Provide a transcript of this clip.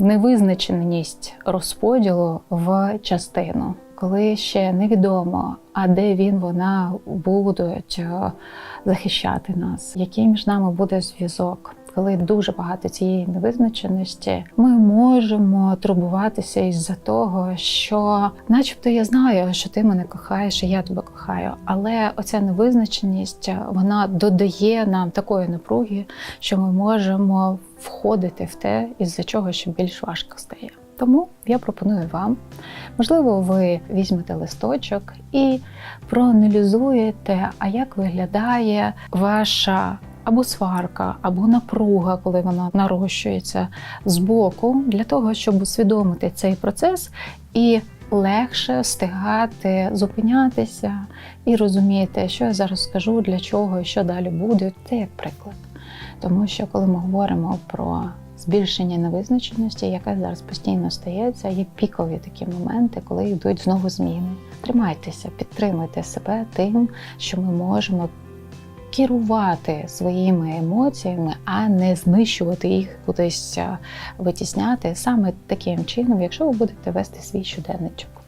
невизначеність розподілу в частину, коли ще невідомо, а де він вона будуть е, захищати нас, який між нами буде зв'язок. Коли дуже багато цієї невизначеності, ми можемо турбуватися із-за того, що, начебто, я знаю, що ти мене кохаєш, і я тебе кохаю. Але оця невизначеність вона додає нам такої напруги, що ми можемо входити в те, із-за чого ще більш важко стає. Тому я пропоную вам, можливо, ви візьмете листочок і проаналізуєте, а як виглядає ваша або сварка, або напруга, коли вона нарощується збоку, для того, щоб усвідомити цей процес і легше встигати зупинятися і розуміти, що я зараз скажу, для чого і що далі буде. Це як приклад. Тому що коли ми говоримо про збільшення невизначеності, яка зараз постійно стається, є пікові такі моменти, коли йдуть знову зміни. Тримайтеся, підтримуйте себе тим, що ми можемо керувати своїми емоціями, а не знищувати їх, кудись витісняти саме таким чином, якщо ви будете вести свій щоденничок.